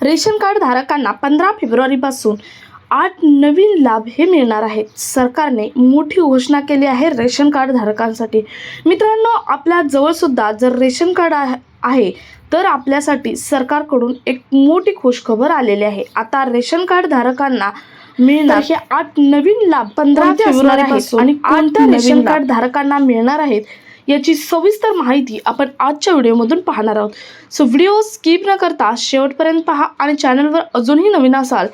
Ration card धारकांना पंधरा फेब्रुवारीपासून आठ नवीन लाभ हे मिळणार आहेत सरकारने मोठी घोषणा केली आहे रेशन कार्ड धारकांसाठी मित्रांनो आपल्या जवळसुद्धा जर रेशन कार्ड आहे- तर आपल्यासाठी सरकारकडून एक मोठी खुशखबर आलेली आहे आता रेशन कार्ड धारकांना मिळणार हे आठ नवीन लाभ पंधरा आहेत? आणि आठ कोणत्या रेशन? कार्ड धारकांना मिळणार आहेत याची सविस्तर माहिती आपण आजच्या व्हिडिओमधून पाहणार आहोत. सो व्हिडिओ स्किप न करता शेवटपर्यंत पहा आणि चॅनलवर अजूनही नवीन असाल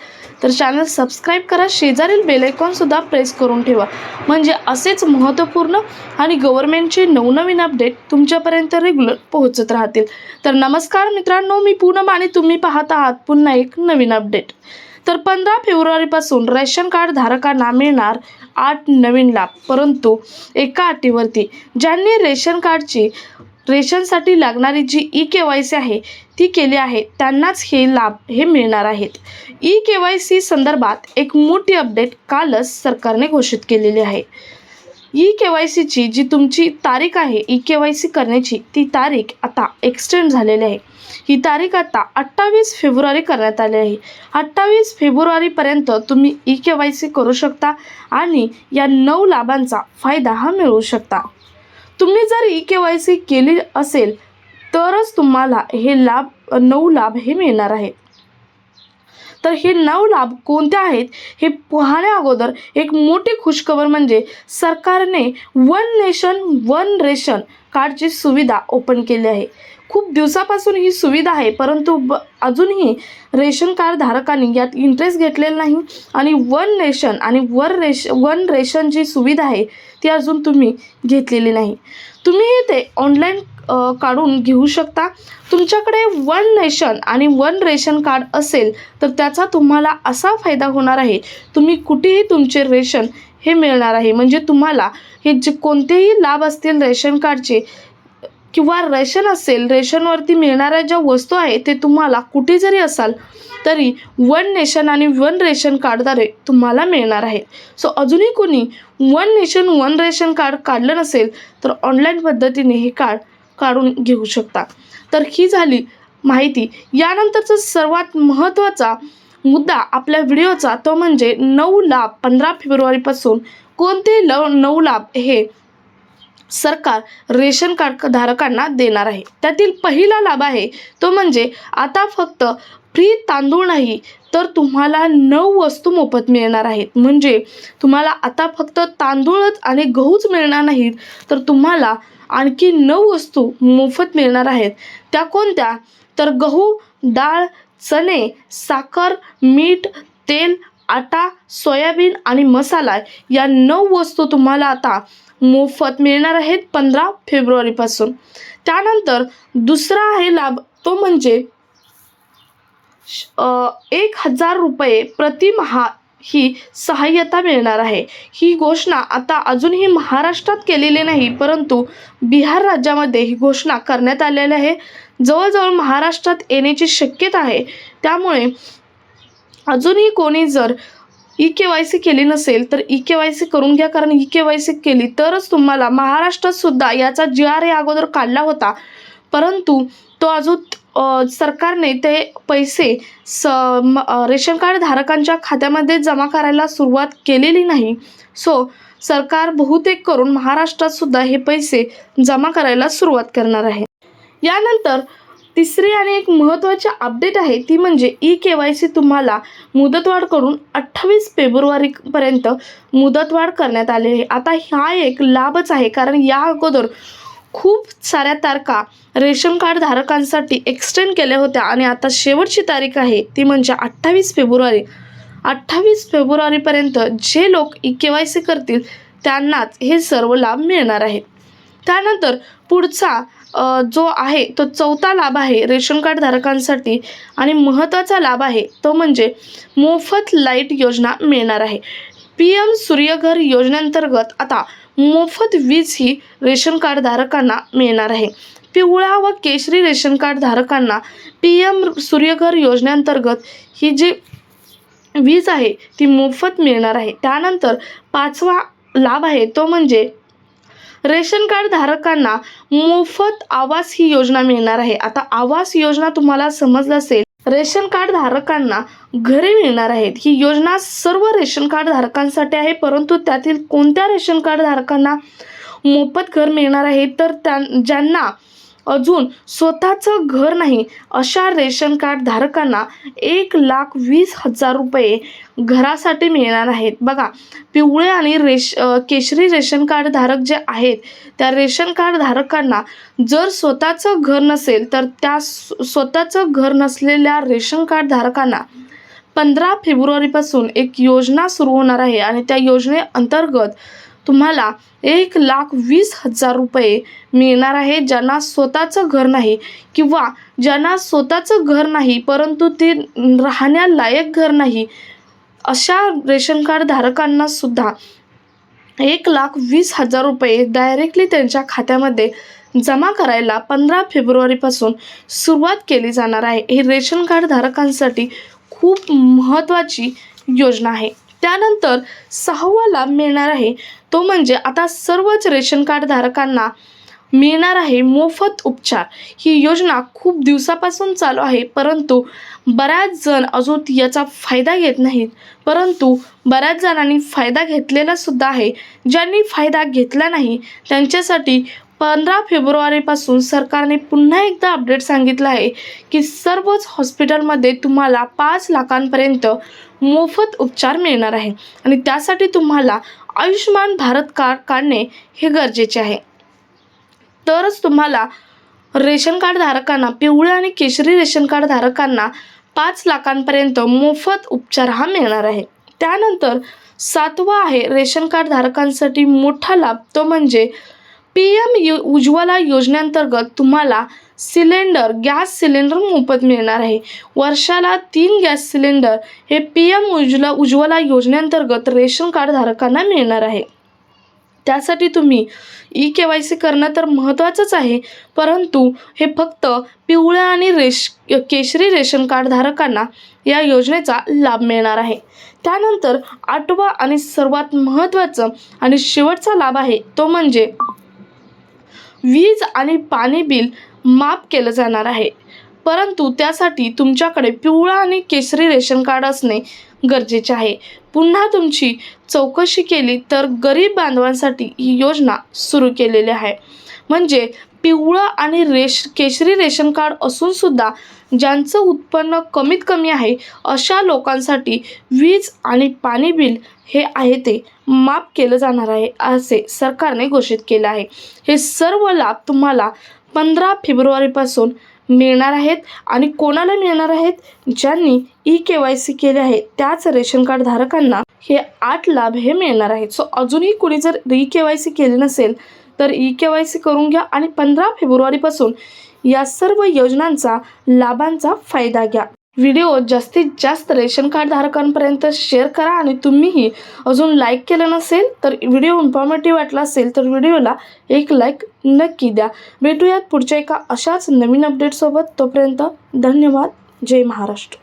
तर चॅनल सबस्क्राईब करा. शेजारील बेलायकॉनसुद्धा प्रेस करून ठेवा. म्हणजे असेच महत्त्वपूर्ण आणि गव्हर्नमेंटचे नवनवीन अपडेट तुमच्यापर्यंत रेग्युलर पोहोचत राहतील. तर नमस्कार मित्रांनो मी पूनम आणि तुम्ही पाहत आहात पुन्हा एक नवीन अपडेट तर पंधरा फेब्रुवारीपासून रेशन कार्ड धारकांना मिळणार आठ नवीन लाभ. परंतु एका अटीवरती ज्यांनी रेशन कार्डची रेशनसाठी लागणारी जी ई के वाय सी आहे ती केली आहे त्यांनाच हे लाभ हे मिळणार आहेत. ई के वाय सी संदर्भात एक मोठी अपडेट कालच सरकारने घोषित केलेली आहे. ई के वाय सीची जी तुमची तारीख आहे ई के वाय सी करण्याची ती तारीख आता एक्सटेंड झालेली आहे. ही तारीख आता अठ्ठावीस फेब्रुवारी करण्यात आली आहे. अठ्ठावीस फेब्रुवारीपर्यंत तुम्ही ई के वाय सी करू शकता आणि या नऊ लाभांचा फायदा हा मिळवू शकता. तुम्ही जर ई के वाय सी केली असेल तरच तुम्हाला हे लाभ नऊ लाभ हे मिळणार आहेत. तर हे नऊ लाभ कोणते आहेत? हे पाहण्या अगोदर एक मोठी खुशखबर म्हणजे सरकारने वन नेशन वन रेशन कार्डची सुविधा ओपन केली आहे. खूप दिवसापासून ही सुविधा आहे परंतु ब अजूनही रेशन कार्ड धारकांनी यात इंटरेस्ट घेतलेला नाही आणि वन नेशन आणि वर रेश वन रेशन जी सुविधा आहे ती अजून तुम्ही घेतलेली नाही. तुम्ही ते ऑनलाईन काढून घेऊ शकता. तुमच्याकडे वन नेशन आणि वन रेशन कार्ड असेल तर त्याचा तुम्हाला असा फायदा होणार आहे तुम्ही कुठेही तुमचे रेशन हे मिळणार आहे. म्हणजे तुम्हाला हे जे कोणतेही लाभ असतील रेशन कार्डचे किंवा रेशन असेल रेशनवरती मिळणाऱ्या ज्या वस्तू आहे ते तुम्हाला कुठे जरी असाल तरी वन नेशन आणि वन रेशन कार्डद्वारे तुम्हाला मिळणार आहे. सो अजूनही कोणी one nation one ration card काढलं नसेल तर ऑनलाईन पद्धतीने हे कार्ड काढून घेऊ शकता. तर ही झाली माहिती. यानंतरचा सर्वात महत्त्वाचा मुद्दा आपल्या व्हिडिओचा तो म्हणजे नऊ लाभ पंधरा फेब्रुवारीपासून कोणते ल नऊ लाभ हे सरकार रेशन कार्ड धारकांना देणार आहे. त्यातील पहिला लाभ आहे तो म्हणजे आता फक्त फ्री तांदूळ नाही तर तुम्हाला नऊ वस्तू मोफत मिळणार आहेत. म्हणजे तुम्हाला आता फक्त तांदूळच आणि गहूच मिळणार नाहीत तर तुम्हाला आणखी नऊ वस्तू मोफत मिळणार आहेत. त्या कोणत्या? तर गहू डाळ चणे साखर मीठ तेल आटा सोयाबीन आणि मसाला या नऊ वस्तू तुम्हाला आता मोफत मिळणार आहेत पंधरा फेब्रुवारीपासून. त्यानंतर दुसरा आहे लाभ तो म्हणजे एक हजार रुपये प्रतिमहा ही सहाय्यता मिळणार आहे. ही घोषणा आता अजूनही महाराष्ट्रात केलेली नाही परंतु बिहार राज्यामध्ये ही घोषणा करण्यात आलेली आहे. जवळजवळ महाराष्ट्रात येण्याची शक्यता आहे. त्यामुळे अजूनही कोणी जर ई के वाय सी केली नसेल तर ई के वाय सी करून घ्या कारण ई के वाय सी केली तरच तुम्हाला महाराष्ट्रात सुद्धा याचा जी आर ए अगोदर काढला होता. परंतु तो अजून सरकारने ते पैसे स म- रेशन कार्ड धारकांच्या खात्यामध्ये जमा करायला सुरुवात केलेली नाही. सो सरकार बहुतेक करून महाराष्ट्रात सुद्धा हे पैसे जमा करायला सुरुवात करणार आहे. यानंतर तिसरी आणि एक महत्त्वाची अपडेट आहे ती म्हणजे ई के वाय सी तुम्हाला मुदतवाढ करून अठ्ठावीस फेब्रुवारीपर्यंत मुदतवाढ करण्यात आली आहे. आता हा एक लाभच आहे कारण या अगोदर खूप साऱ्या तारखा रेशन कार्ड धारकांसाठी एक्सटेंड केल्या होत्या आणि आता शेवटची तारीख आहे ती म्हणजे अठ्ठावीस फेब्रुवारी. अठ्ठावीस फेब्रुवारीपर्यंत जे लोक ई के वाय सी करतील त्यांनाच हे सर्व लाभ मिळणार आहे त्यानंतर पुढचा जो आहे तो चौथा लाभ आहे रेशन कार्ड धारकांसाठी आणि महत्त्वाचा लाभ आहे तो म्हणजे मोफत लाइट योजना मिळणार आहे. पी एम सूर्यघर योजनेअंतर्गत आता मोफत वीज ही रेशन कार्ड धारकांना मिळणार आहे. पिवळा व केशरी रेशन कार्ड धारकांना पी एम सूर्यघर योजनेअंतर्गत ही जी वीज आहे ती मोफत मिळणार आहे. त्यानंतर पाचवा लाभ आहे तो म्हणजे रेशन कार्ड धारकांना मोफत आवास ही योजना मिळणार आहे. आता आवास योजना तुम्हाला समजलं असेल रेशन कार्ड धारकांना घरे मिळणार आहेत. ही योजना सर्व रेशन कार्ड धारकांसाठी आहे परंतु त्यातील कोणत्या रेशन कार्ड धारकांना मोफत घर मिळणार आहे? तर त्या ज्यांना अजून स्वतःचं घर नाही अशा रेशन कार्ड धारकांना एक लाख वीस हजार रुपये घरासाठी मिळणार आहेत. बघा पिवळे आणि रेश केशरी रेशन कार्ड धारक जे आहेत त्या रेशन कार्ड धारकांना जर स्वतःचं घर नसेल तर त्या स्वतःचं घर नसलेल्या रेशन कार्ड धारकांना पंधरा फेब्रुवारीपासून एक योजना सुरू होणार आहे आणि त्या योजनेअंतर्गत तुम्हाला एक लाख वीस हजार रुपये मिळणार आहे ज्यांना स्वतःचं घर नाही किंवा ज्यांना स्वतःचं घर नाही परंतु ते राहण्यालायक घर नाही अशा रेशन कार्ड धारकांना सुद्धा एक लाख वीस हजार रुपये डायरेक्टली त्यांच्या खात्यामध्ये जमा करायला पंधरा फेब्रुवारीपासून सुरुवात केली जाणार आहे. हे रेशन कार्ड धारकांसाठी खूप महत्त्वाची योजना आहे. त्यानंतर सहावा लाभ मिळणार आहे. तो म्हणजे आता सर्वच रेशन कार्ड धारकांना मिळणार आहे मोफत उपचार. ही योजना खूप दिवसापासून चालू आहे परंतु बऱ्याच जण अजून याचा फायदा घेत नाहीत. परंतु बऱ्याच जणांनी फायदा घेतलेला सुद्धा आहे. ज्यांनी फायदा घेतला नाही त्यांच्यासाठी पंधरा फेब्रुवारीपासून सरकारने पुन्हा एकदा अपडेट सांगितलं आहे की सर्वच हॉस्पिटलमध्ये तुम्हाला पाच लाखांपर्यंत मोफत उपचार मिळणार आहे. आणि त्यासाठी तुम्हाला आयुष्यमान भारत कार्ड काढणे हे गरजेचे आहे. तरच तुम्हाला रेशन कार्ड धारकांना पिवळे आणि केशरी रेशन कार्ड धारकांना पाच लाखांपर्यंत मोफत उपचार हा मिळणार आहे. त्यानंतर सातवा आहे रेशन कार्ड धारकांसाठी मोठा लाभ तो म्हणजे पी एम यो उज्ज्वला योजनेअंतर्गत तुम्हाला सिलेंडर गॅस सिलेंडर मोफत मिळणार आहे. वर्षाला तीन गॅस सिलेंडर हे पी एम उज्ज्वला उज्ज्वला योजनेअंतर्गत रेशन कार्ड धारकांना मिळणार आहे. त्यासाठी तुम्ही ई के वाय सी करणं तर महत्त्वाचंच आहे परंतु हे फक्त पिवळ्या आणि रेश केशरी रेशन कार्ड धारकांना या योजनेचा लाभ मिळणार आहे. त्यानंतर आठवा आणि सर्वात महत्त्वाचं आणि शेवटचा लाभ आहे तो म्हणजे वीज आणि पाणी बिल माफ केलं जाणार आहे. परंतु त्यासाठी तुमच्याकडे पिवळा आणि केसरी रेशन कार्ड असणे गरजेचे आहे. पुन्हा तुमची चौकशी केली तर गरीब बांधवांसाठी ही योजना सुरू केलेली आहे. म्हणजे पिवळं आणि रेश केशरी रेशन कार्ड असूनसुद्धा ज्यांचं उत्पन्न कमीत कमी आहे अशा लोकांसाठी वीज आणि पाणी बिल हे आहे ते माफ केलं जाणार आहे असे सरकारने घोषित केलं आहे. हे सर्व लाभ तुम्हाला पंधरा फेब्रुवारीपासून मिळणार आहेत आणि कोणाला मिळणार आहेत? ज्यांनी ई के वाय सी केले आहे त्याच रेशन कार्ड धारकांना हे आठ लाभ हे मिळणार आहेत. सो अजूनही कुणी जर ई के वाय सी केले नसेल तर ई के वाय सी करून घ्या आणि पंधरा फेब्रुवारीपासून या सर्व योजनांचा लाभांचा फायदा घ्या. व्हिडिओ जास्तीत जास्त रेशन कार्ड धारकांपर्यंत शेअर करा आणि तुम्हीही अजून लाईक केलं नसेल तर व्हिडिओ इन्फॉर्मेटिव्ह वाटला असेल तर व्हिडिओला एक लाईक नक्की द्या. भेटूयात पुढच्या एका अशाच नवीन अपडेटसोबत तोपर्यंत धन्यवाद. जय महाराष्ट्र.